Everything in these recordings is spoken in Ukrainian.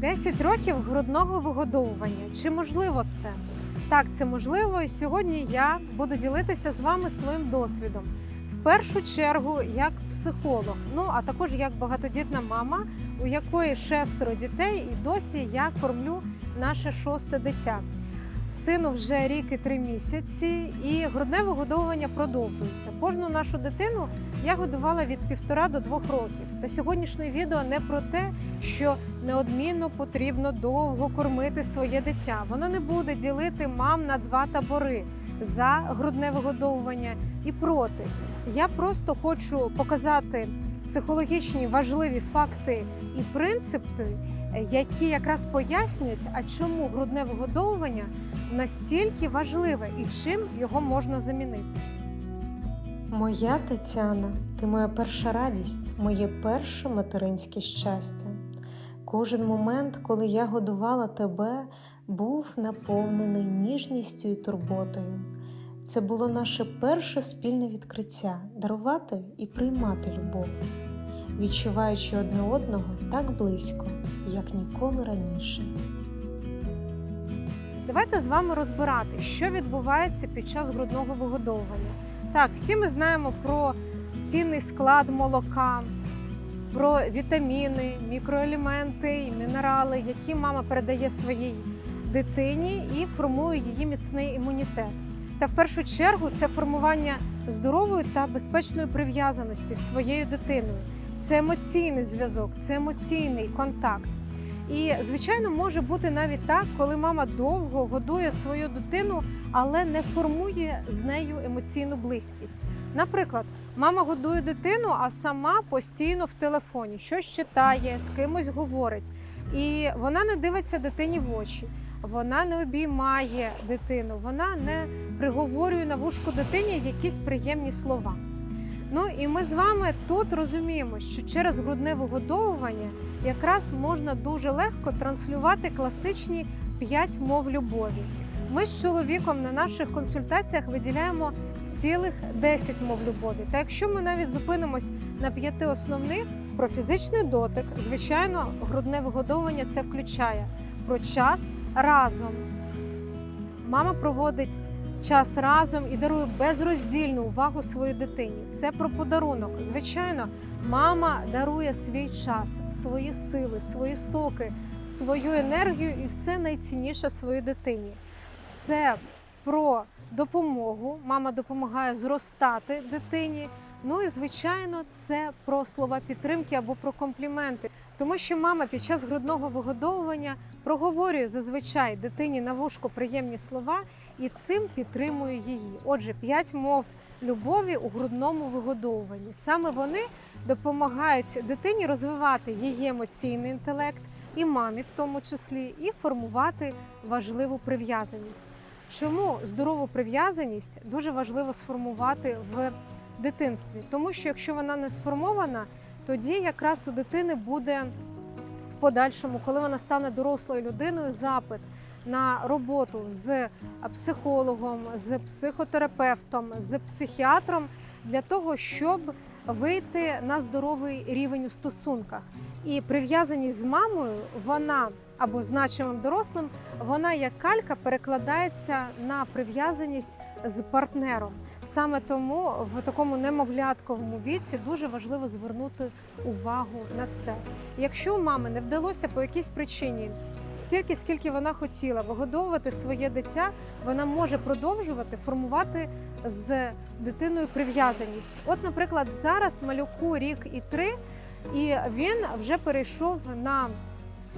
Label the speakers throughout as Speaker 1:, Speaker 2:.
Speaker 1: 10 років грудного вигодовування. Чи можливо це? Так, це можливо, і сьогодні я буду ділитися з вами своїм досвідом. В першу чергу як психолог, ну а також як багатодітна мама, у якої шестеро дітей, і досі я кормлю наше шосте дитя. Сину вже рік і три місяці, і грудне вигодовування продовжується. Кожну нашу дитину я годувала від півтора до двох років. Та сьогоднішнє відео не про те, що неодмінно потрібно довго кормити своє дитя. Воно не буде ділити мам на два табори за грудне вигодовування і проти. Я просто хочу показати психологічні важливі факти і принципи, які якраз пояснюють, а чому грудне вигодовування настільки важливе і чим його можна замінити.
Speaker 2: Моя Тетяна, ти моя перша радість, моє перше материнське щастя. Кожен момент, коли я годувала тебе, був наповнений ніжністю і турботою. Це було наше перше спільне відкриття дарувати і приймати любов, відчуваючи одне одного так близько, як ніколи раніше.
Speaker 1: Давайте з вами розбирати, що відбувається під час грудного вигодовування. Так, всі ми знаємо про цінний склад молока, про вітаміни, мікроелементи і мінерали, які мама передає своїй дитині і формує її міцний імунітет. Та в першу чергу це формування здорової та безпечної прив'язаності з своєю дитиною. Це емоційний зв'язок, це емоційний контакт. І, звичайно, може бути навіть так, коли мама довго годує свою дитину, але не формує з нею емоційну близькість. Наприклад, мама годує дитину, а сама постійно в телефоні щось читає, з кимось говорить, і вона не дивиться дитині в очі, вона не обіймає дитину, вона не приговорює на вушку дитині якісь приємні слова. Ну і ми з вами тут розуміємо, що через грудне вигодовування якраз можна дуже легко транслювати класичні п'ять мов любові. Ми з чоловіком на наших консультаціях виділяємо цілих 10 мов любові. Та якщо ми навіть зупинимось на п'яти основних про фізичний дотик, звичайно, грудне вигодовування це включає про час разом. Мама проводить час разом і дарує безроздільну увагу своїй дитині. Це про подарунок. Звичайно, мама дарує свій час, свої сили, свої соки, свою енергію і все найцінніше своїй дитині. Це про допомогу. Мама допомагає зростати дитині. Ну і звичайно, це про слова підтримки або про компліменти. Тому що мама під час грудного вигодовування проговорює зазвичай дитині на вушко приємні слова і цим підтримує її. Отже, п'ять мов любові у грудному вигодовуванні. Саме вони допомагають дитині розвивати її емоційний інтелект, і мамі в тому числі, і формувати важливу прив'язаність. Чому здорову прив'язаність дуже важливо сформувати в дитинстві? Тому що якщо вона не сформована, тоді якраз у дитини буде в подальшому, коли вона стане дорослою людиною, запит на роботу з психологом, з психотерапевтом, з психіатром для того, щоб вийти на здоровий рівень у стосунках. І прив'язаність з мамою, вона або значимим дорослим, вона як калька перекладається на прив'язаність з партнером. Саме тому в такому немовлятковому віці дуже важливо звернути увагу на це. Якщо у мами не вдалося по якійсь причині стільки, скільки вона хотіла вигодовувати своє дитя, вона може продовжувати формувати з дитиною прив'язаність. От, наприклад, зараз малюку рік і три, і він вже перейшов на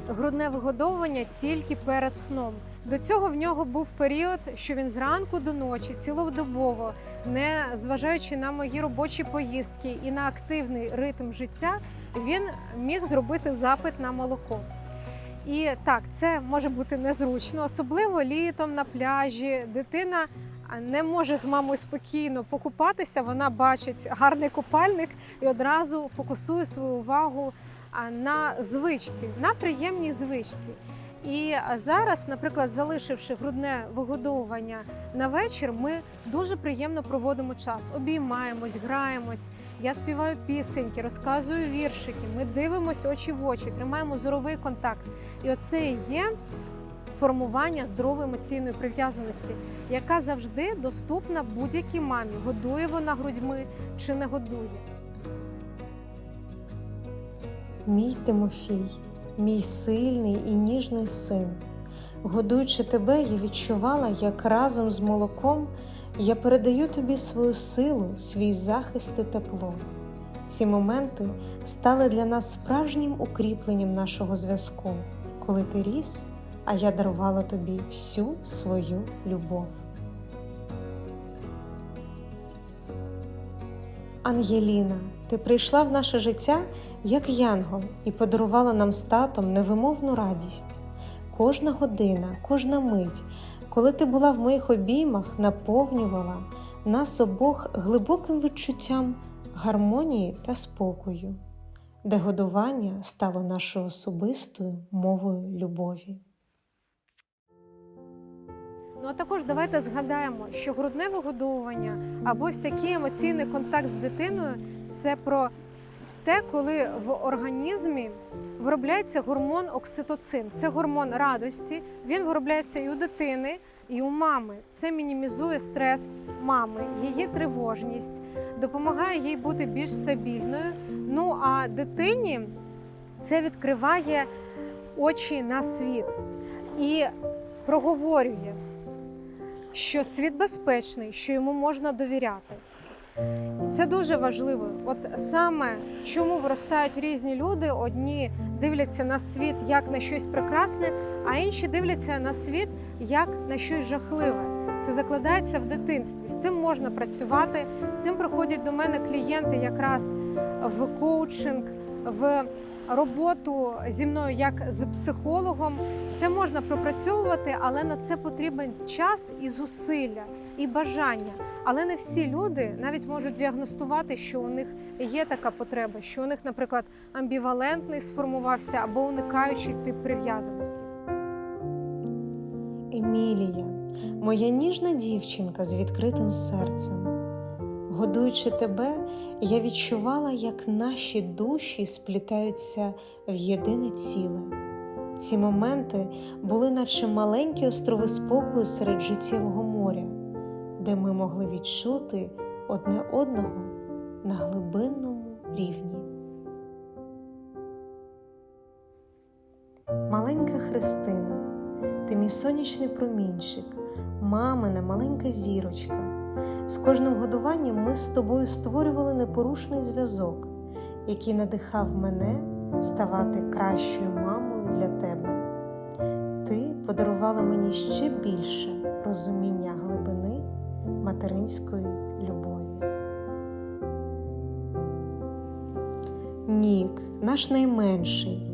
Speaker 1: грудне вигодовування тільки перед сном. До цього в нього був період, що він зранку до ночі, цілодобово, не зважаючи на мої робочі поїздки і на активний ритм життя, він міг зробити запит на молоко. І так, це може бути незручно, особливо літом на пляжі. Дитина не може з мамою спокійно покупатися. Вона бачить гарний купальник і одразу фокусує свою увагу на звичці, на приємній звичці. І зараз, наприклад, залишивши грудне вигодовування на вечір, ми дуже приємно проводимо час. Обіймаємось, граємось. Я співаю пісеньки, розказую віршики. Ми дивимося очі в очі, тримаємо зоровий контакт. І оце і є формування здорової емоційної прив'язаності, яка завжди доступна будь-якій мамі. Годує вона грудьми чи не годує.
Speaker 2: Мій Тимофій, мій сильний і ніжний син. Годуючи тебе, я відчувала, як разом з молоком я передаю тобі свою силу, свій захист і тепло. Ці моменти стали для нас справжнім укріпленням нашого зв'язку, коли ти ріс, а я дарувала тобі всю свою любов. Ангеліна, ти прийшла в наше життя як янгол і подарувала нам з татом невимовну радість. Кожна година, кожна мить, коли ти була в моїх обіймах, наповнювала нас обох глибоким відчуттям гармонії та спокою, де годування стало нашою особистою мовою любові.
Speaker 1: Ну а також давайте згадаємо, що грудне вигодовування або ось такий емоційний контакт з дитиною це про те, коли в організмі виробляється гормон окситоцин. Це гормон радості. Він виробляється і у дитини, і у мами. Це мінімізує стрес мами, її тривожність, допомагає їй бути більш стабільною. Ну а дитині це відкриває очі на світ і проговорює що світ безпечний, що йому можна довіряти. Це дуже важливо. От саме чому виростають різні люди: одні дивляться на світ як на щось прекрасне, а інші дивляться на світ як на щось жахливе. Це закладається в дитинстві. З цим можна працювати. З цим приходять до мене клієнти якраз в коучинг, в роботу зі мною як з психологом. Це можна пропрацьовувати, але на це потрібен час і зусилля, і бажання. Але не всі люди навіть можуть діагностувати, що у них є така потреба, що у них, наприклад, амбівалентний сформувався або уникаючий тип прив'язаності.
Speaker 2: Емілія, моя ніжна дівчинка з відкритим серцем. Годуючи тебе, я відчувала, як наші душі сплітаються в єдине ціле. Ці моменти були, наче маленькі острови спокою серед життєвого де ми могли відчути одне одного на глибинному рівні. Маленька Христина, ти мій сонячний промінчик, мамина маленька зірочка. З кожним годуванням ми з тобою створювали непорушний зв'язок, який надихав мене ставати кращою мамою для тебе. Ти подарувала мені ще більше розуміння глибини материнської любові. Нік, наш найменший,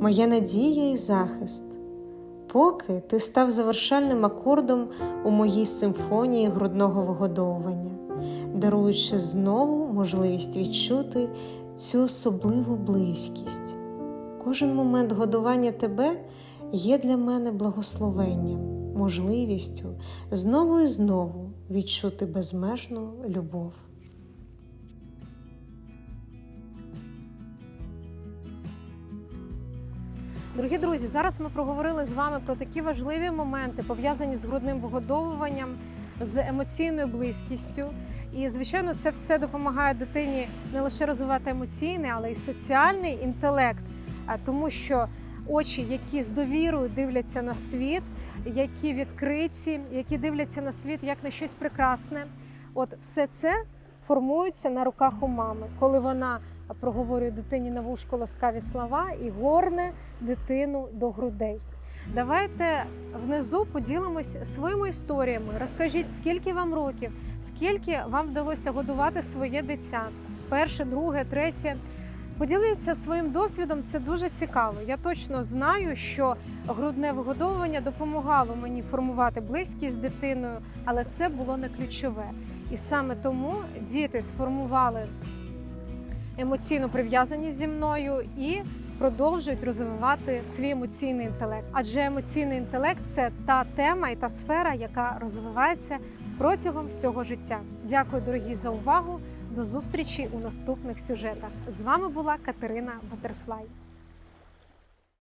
Speaker 2: моя надія і захист. Поки ти став завершальним акордом у моїй симфонії грудного вигодовування, даруючи знову можливість відчути цю особливу близькість. Кожен момент годування тебе є для мене благословенням, можливістю знову і знову відчути безмежну любов.
Speaker 1: Дорогі друзі, зараз ми проговорили з вами про такі важливі моменти, пов'язані з грудним вигодовуванням, з емоційною близькістю. І, звичайно, це все допомагає дитині не лише розвивати емоційний, але й соціальний інтелект, тому що очі, які з довірою дивляться на світ, які відкриті, які дивляться на світ як на щось прекрасне, от все це формується на руках у мами, коли вона проговорює дитині на вушко ласкаві слова і горне дитину до грудей. Давайте внизу поділимось своїми історіями. Розкажіть, скільки вам років, скільки вам вдалося годувати своє дитя, перше, друге, третє. Поділитися своїм досвідом це дуже цікаво. Я точно знаю, що грудне вигодовування допомагало мені формувати близькість з дитиною, але це було не ключове. І саме тому діти сформували емоційну прив'язаність зі мною і продовжують розвивати свій емоційний інтелект. Адже емоційний інтелект це та тема і та сфера, яка розвивається протягом всього життя. Дякую, дорогі, за увагу. До зустрічі у наступних сюжетах. З вами була Катерина Батерфлай.